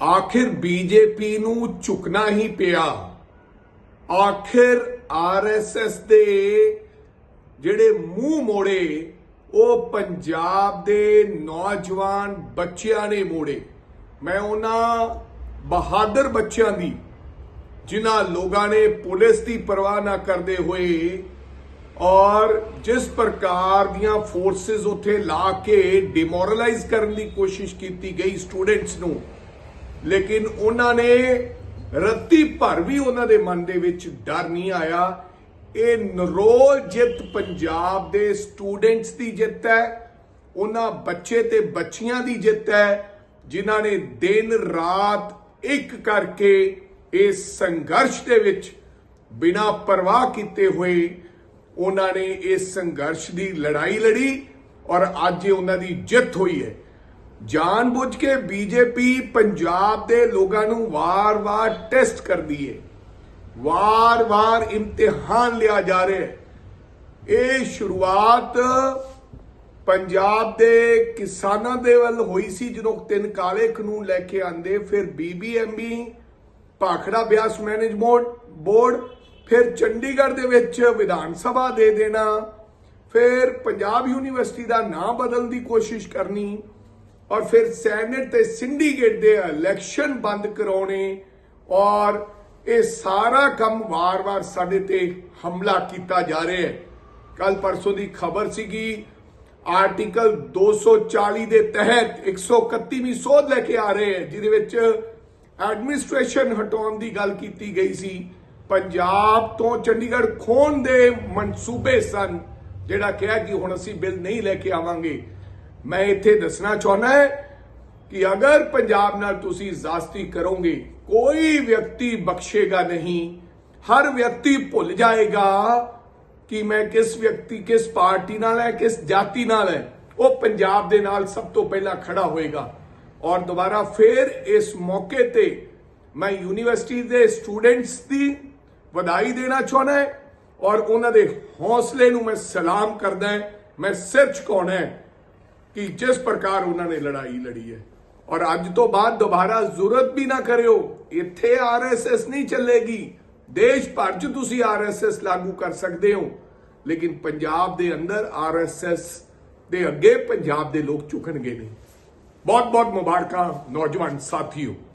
ਆਖਿਰ ਬੀਜੇਪੀ ਨੂੰ ਝੁਕਣਾ ਹੀ ਪਿਆ। ਆਖਿਰ ਆਰਐਸਐਸ ਦੇ ਜਿਹੜੇ ਮੂੰਹ ਮੋੜੇ, ਉਹ ਪੰਜਾਬ ਦੇ ਨੌਜਵਾਨ ਬੱਚਿਆਂ ਨੇ ਮੋੜੇ। ਮੈਂ ਉਹਨਾਂ ਬਹਾਦਰ ਬੱਚਿਆਂ ਦੀ, ਜਿਨ੍ਹਾਂ ਲੋਕਾਂ ਨੇ ਪੁਲਿਸ ਦੀ ਪਰਵਾਹ ਨਾ ਕਰਦੇ ਹੋਏ ਔਰ ਜਿਸ ਪ੍ਰਕਾਰ ਦੀਆਂ ਫੋਰਸਸ ਉੱਥੇ ਲਾ ਕੇ ਡਿਮੋਰਲਾਈਜ਼ ਕਰਨ ਦੀ ਕੋਸ਼ਿਸ਼ ਕੀਤੀ ਗਈ ਸਟੂਡੈਂਟਸ ਨੂੰ ਲੇਕਿਨ ਉਹਨਾਂ ਨੇ ਰੱਤੀ ਭਰ ਵੀ ਉਹਨਾਂ ਦੇ ਮਨ ਦੇ ਵਿੱਚ ਡਰ ਨਹੀਂ ਆਇਆ। ਇਹ ਨਰੋਲ ਜਿੱਤ ਪੰਜਾਬ ਦੇ ਸਟੂਡੈਂਟਸ ਦੀ ਜਿੱਤ ਹੈ, ਉਹਨਾਂ ਬੱਚੇ ਤੇ ਬੱਚੀਆਂ ਦੀ ਜਿੱਤ ਹੈ, ਜਿਨ੍ਹਾਂ ਨੇ ਦਿਨ ਰਾਤ ਇੱਕ ਕਰਕੇ ਇਸ ਸੰਘਰਸ਼ ਦੇ ਵਿੱਚ ਬਿਨਾਂ ਪਰਵਾਹ ਕੀਤੇ ਹੋਏ ਉਹਨਾਂ ਨੇ ਇਸ ਸੰਘਰਸ਼ ਦੀ ਲੜਾਈ ਲੜੀ ਔਰ ਅੱਜ ਉਹਨਾਂ ਦੀ ਜਿੱਤ ਹੋਈ ਹੈ। ਜਾਣਬੁੱਝ ਕੇ ਬੀਜੇਪੀ ਪੰਜਾਬ ਦੇ ਲੋਕਾਂ ਨੂੰ ਵਾਰ-ਵਾਰ ਟੈਸਟ ਕਰਦੀ ਹੈ ਵਾਰ-ਵਾਰ ਇਮਤਿਹਾਨ ਲਿਆ ਜਾ ਰਿਹਾ ਹੈ ਇਹ ਸ਼ੁਰੂਆਤ ਪੰਜਾਬ ਦੇ ਕਿਸਾਨਾਂ ਦੇ ਵੱਲ ਹੋਈ ਸੀ ਜਦੋਂ ਤਿੰਨ ਕਾਲੇ ਕਾਨੂੰਨ ਲੈ ਕੇ ਆਂਦੇ, ਫਿਰ BBMB Bhakra Beas management board, ਫਿਰ ਚੰਡੀਗੜ੍ਹ ਦੇ ਵਿੱਚ ਵਿਧਾਨ ਸਭਾ ਦੇ ਦੇਣਾ, ਫਿਰ ਪੰਜਾਬ ਯੂਨੀਵਰਸਿਟੀ ਦਾ ਨਾਮ ਬਦਲਣ ਦੀ ਕੋਸ਼ਿਸ਼ ਕਰਨੀ। ਔਰ ਫਿਰ ਸੈਨੇਟ ਤੇ ਸਿੰਡੀਕੇਟ ਦੇ ਇਲੈਕਸ਼ਨ ਬੰਦ ਕਰਾਉਣੇ ਔਰ ਇਹ ਸਾਰਾ ਕੰਮ ਵਾਰ-ਵਾਰ ਸਾਡੇ ਤੇ ਹਮਲਾ ਕੀਤਾ ਜਾ ਰਿਹਾ ਹੈ। ਕੱਲ ਪਰਸੋਂ ਦੀ ਖਬਰ ਸੀਗੀ, ਆਰਟੀਕਲ 240 ਦੇ ਤਹਿਤ 131ਵੀਂ ਸੋਧ ਲੈ ਕੇ ਆ ਰਹੇ ਹੈ, ਜਿਹਦੇ ਵਿੱਚ ਐਡਮਿਨਿਸਟ੍ਰੇਸ਼ਨ ਹਟਾਉਣ ਦੀ ਗੱਲ ਕੀਤੀ ਗਈ ਸੀ। ਪੰਜਾਬ ਤੋਂ ਚੰਡੀਗੜ੍ਹ ਖੋਣ ਦੇ ਮਨਸੂਬੇ ਸਨ, ਜਿਹੜਾ ਕਿਹਾ ਕਿ ਹੁਣ ਅਸੀਂ ਬਿੱਲ ਨਹੀਂ ਲੈ ਕੇ ਆਵਾਂਗੇ। ਮੈਂ ਇੱਥੇ ਦੱਸਣਾ ਚਾਹੁੰਦਾ ਹੈ ਕਿ ਅਗਰ ਪੰਜਾਬ ਨਾਲ ਤੁਸੀਂ ਜ਼ਾਸਤੀ ਕਰੋਗੇ, ਕੋਈ ਵਿਅਕਤੀ ਬਖਸ਼ੇਗਾ ਨਹੀਂ। ਹਰ ਵਿਅਕਤੀ ਭੁੱਲ ਜਾਏਗਾ ਕਿ ਮੈਂ ਕਿਸ ਵਿਅਕਤੀ, ਕਿਸ ਪਾਰਟੀ ਨਾਲ ਹੈ, ਕਿਸ ਜਾਤੀ ਨਾਲ ਹੈ, ਉਹ ਪੰਜਾਬ ਦੇ ਨਾਲ ਸਭ ਤੋਂ ਪਹਿਲਾਂ ਖੜਾ ਹੋਏਗਾ। ਔਰ ਦੁਬਾਰਾ ਫੇਰ ਇਸ ਮੌਕੇ ਤੇ ਮੈਂ ਯੂਨੀਵਰਸਿਟੀ ਦੇ ਸਟੂਡੈਂਟਸ ਦੀ ਵਧਾਈ ਦੇਣਾ ਚਾਹੁੰਦਾ ਹਾਂ ਔਰ ਉਹਨਾਂ ਦੇ ਹੌਸਲੇ ਨੂੰ ਮੈਂ ਸਲਾਮ ਕਰਦਾ ਮੈਂ ਸਿਰ ਝੁਕਾਉਣਾ ਕਿ ਜਿਸ ਪ੍ਰਕਾਰ ਉਹਨਾਂ ਨੇ ਲੜਾਈ ਲੜੀ ਹੈ। ਔਰ ਅੱਜ ਤੋਂ ਬਾਅਦ ਦੁਬਾਰਾ ਜ਼ਰੂਰਤ ਵੀ ਨਾ ਕਰਿਓ, ਇੱਥੇ ਆਰਐਸਐਸ ਨਹੀਂ ਚੱਲੇਗੀ। ਦੇਸ਼ ਭਰ 'ਚ ਤੁਸੀਂ ਆਰਐਸਐਸ ਲਾਗੂ ਕਰ ਸਕਦੇ ਹੋ। ਲੇਕਿਨ ਪੰਜਾਬ ਦੇ ਅੰਦਰ ਆਰਐਸਐਸ ਦੇ ਅੱਗੇ ਪੰਜਾਬ ਦੇ ਲੋਕ ਝੁਕਣਗੇ ਨਹੀਂ। ਬਹੁਤ ਬਹੁਤ ਮੁਬਾਰਕਾਂ ਨੌਜਵਾਨ ਸਾਥੀਓ।